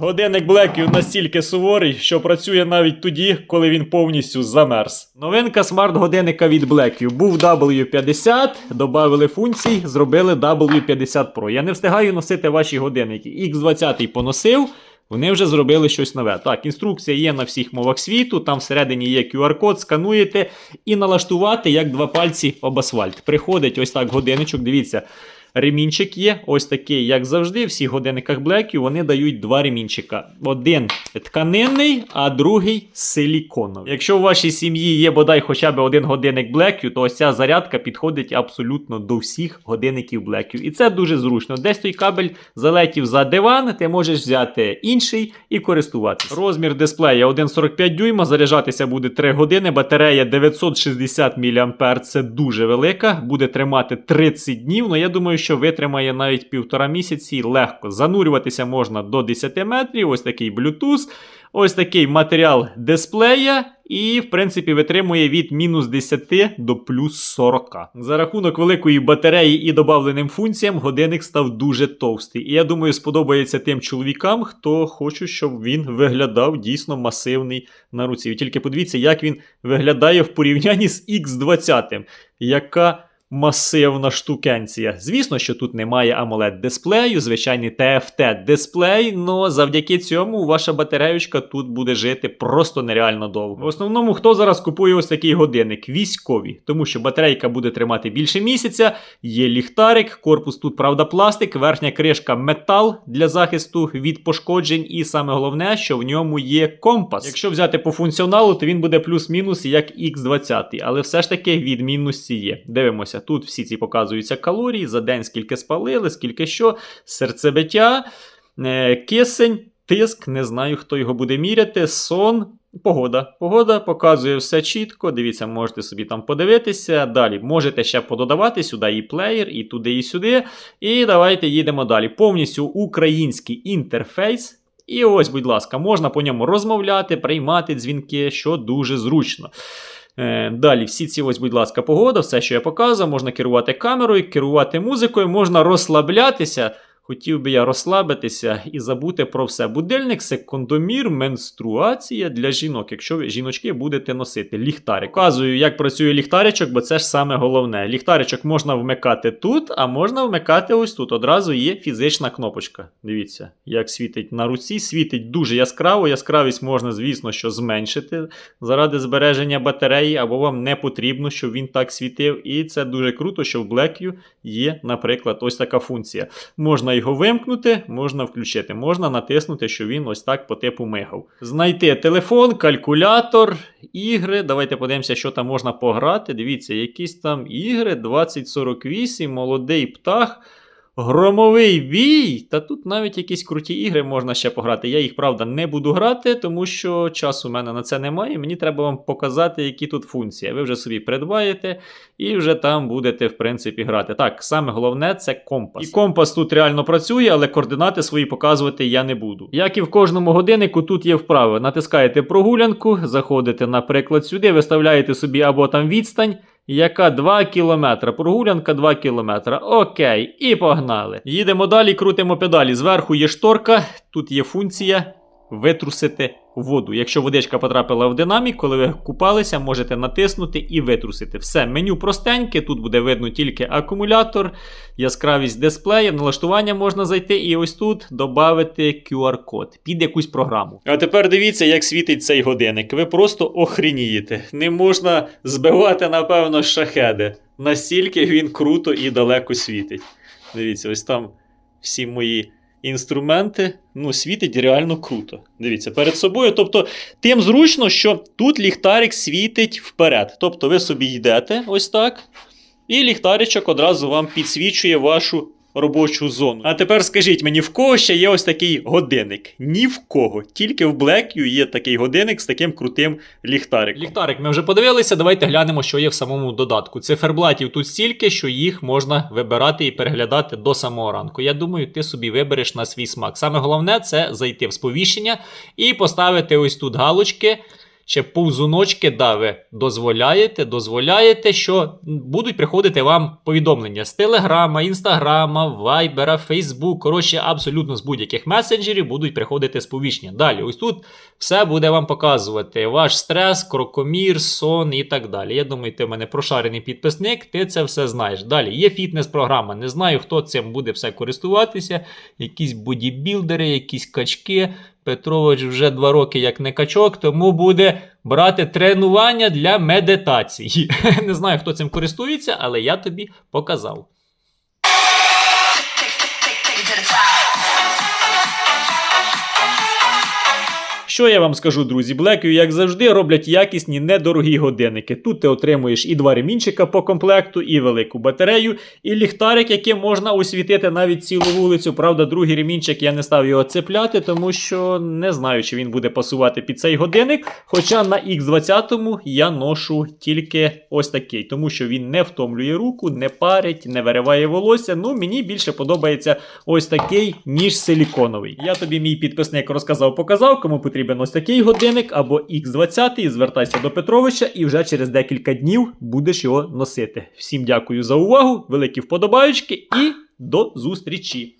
Годинник Blackview настільки суворий, що працює навіть тоді, коли він повністю замерз. Новинка смарт-годинника від Blackview. Був W50, додали функцій, зробили W50 Pro. Я не встигаю носити ваші годинники. X20 поносив. Вони вже зробили щось нове. Так, інструкція є на всіх мовах світу, там всередині є QR-код, скануєте і налаштувати як два пальці об асфальт. Приходить ось так годинничок, дивіться. Ремінчик є, ось такий, як завжди, в всіх годинниках Blackview вони дають два ремінчика. Один тканинний, а другий силіконовий. Якщо у вашій сім'ї є бодай хоча б один годинник Blackview, то ось ця зарядка підходить абсолютно до всіх годинників Blackview. І це дуже зручно. Десь той кабель залетів за диван, ти можеш взяти інший і користуватися. Розмір дисплея 1,45 дюйма, заряджатися буде 3 години, батарея 960 мА, це дуже велика, буде тримати 30 днів. Ну я думаю, що витримає навіть півтора місяці легко. Занурюватися можна до 10 метрів, ось такий Bluetooth. Ось такий матеріал дисплея, і, в принципі, витримує від мінус 10 до плюс 40. За рахунок великої батареї і добавленим функціям, годинник став дуже товстий. І я думаю, сподобається тим чоловікам, хто хоче, щоб він виглядав дійсно масивний на руці. Ви тільки подивіться, як він виглядає в порівнянні з X20, яка масивна штукенція. Звісно, що тут немає amoled дисплею, звичайний TFT дисплей, але завдяки цьому ваша батареючка тут буде жити просто нереально довго. В основному, хто зараз купує ось такий годинник? Військові, тому що батарейка буде тримати більше місяця, є ліхтарик, корпус тут, правда, пластик, верхня кришка метал для захисту від пошкоджень, і саме головне, що в ньому є компас. Якщо взяти по функціоналу, то він буде плюс-мінус як X20, але все ж таки відмінності є. Дивимося, тут всі ці показуються калорії, за день скільки спалили, скільки що, серцебиття, е, кисень, тиск, не знаю, хто його буде міряти, сон. Погода. Погода показує все чітко. Дивіться, можете собі там подивитися. Далі можете ще пододавати сюди і плеєр, і туди, і сюди. І давайте їдемо далі. Повністю український інтерфейс. І ось, будь ласка, можна по ньому розмовляти, приймати дзвінки, що дуже зручно. Е, Далі, всі ці ось, будь ласка, погода, все, що я показував, можна керувати камерою, керувати музикою, можна розслаблятися. Хотів би я розслабитися і забути про все. Будильник, секундомір, менструація для жінок, якщо ви жіночки будете носити. Ліхтарик. Показую, як працює ліхтаричок, бо це ж саме головне. Ліхтаричок можна вмикати тут, а можна вмикати ось тут. Одразу є фізична кнопочка. Дивіться, як світить на руці. Світить дуже яскраво. Яскравість можна, звісно, що зменшити заради збереження батареї, або вам не потрібно, щоб він так світив. І це дуже круто, що в Blackview є, наприклад, ось така функція. Можна його вимкнути, можна включити, можна натиснути, що він ось так по типу мигав. Знайти телефон, калькулятор, ігри. Давайте подивимося, що там можна пограти. Дивіться, якісь там ігри 2048, молодий птах. Громовий бій! Та тут навіть якісь круті ігри можна ще пограти. Я їх, правда, не буду грати, тому що часу у мене на це немає. Мені треба вам показати, які тут функції. Ви вже собі придбаєте і вже там будете, в принципі, грати. Так, саме головне це компас. І компас тут реально працює, але координати свої показувати я не буду. Як і в кожному годиннику, тут є вправи. Натискаєте прогулянку, заходите, наприклад, сюди, виставляєте собі або там відстань. Яка 2 кілометри. Прогулянка 2 кілометри. Окей, і погнали. Їдемо далі, крутимо педалі. Зверху є шторка, тут є функція витрусити воду. Якщо водичка потрапила в динамік, коли ви купалися, можете натиснути і витрусити. Все, меню простеньке, тут буде видно тільки акумулятор, яскравість дисплея, налаштування можна зайти і ось тут додати QR-код під якусь програму. А тепер дивіться, як світить цей годинник. Ви просто охренієте. Не можна збивати, напевно, шахеди. Настільки він круто і далеко світить. Дивіться, ось там всі мої інструменти. Ну, світить реально круто. Дивіться, перед собою. Тобто, тим зручно, що тут ліхтарик світить вперед. Тобто, ви собі йдете ось так. І ліхтаричок одразу вам підсвічує вашу робочу зону. А тепер скажіть мені, в кого ще є ось такий годинник? Ні в кого. Тільки в Blackview є такий годинник з таким крутим ліхтариком. Ліхтарик, ми вже подивилися. Давайте глянемо, що є в самому додатку. Циферблатів тут стільки, що їх можна вибирати і переглядати до самого ранку. Я думаю, ти собі вибереш на свій смак. Саме головне це зайти в сповіщення і поставити ось тут галочки. Ще повзуночки, да, ви дозволяєте, дозволяєте, що будуть приходити вам повідомлення з Телеграма, Інстаграма, Вайбера, Фейсбук. Коротше, абсолютно з будь-яких месенджерів будуть приходити сповіщення. Далі, ось тут все буде вам показувати ваш стрес, крокомір, сон і так далі. Я думаю, ти в мене прошарений підписник, ти це все знаєш. Далі є фітнес-програма. Не знаю, хто цим буде все користуватися. Якісь бодібілдери, якісь качки. Петрович вже два роки як не качок, тому буде брати тренування для медитації. Не знаю, хто цим користується, але я тобі показав. Що я вам скажу, друзі? Blackview, як завжди, роблять якісні недорогі годинники. Тут ти отримуєш і два ремінчика по комплекту, і велику батарею, і ліхтарик, яким можна освітити навіть цілу вулицю. Правда, другий ремінчик я не став його цепляти, тому що не знаю, чи він буде пасувати під цей годинник. Хоча на X20 я ношу тільки ось такий, тому що він не втомлює руку, не парить, не вириває волосся. Ну, мені більше подобається ось такий, ніж силіконовий. Я тобі, мій підписник, розказав, показав, кому потрібен ось такий годинник або X20, звертайся до Петровича і вже через декілька днів будеш його носити. Всім дякую за увагу, великі вподобаючки і до зустрічі!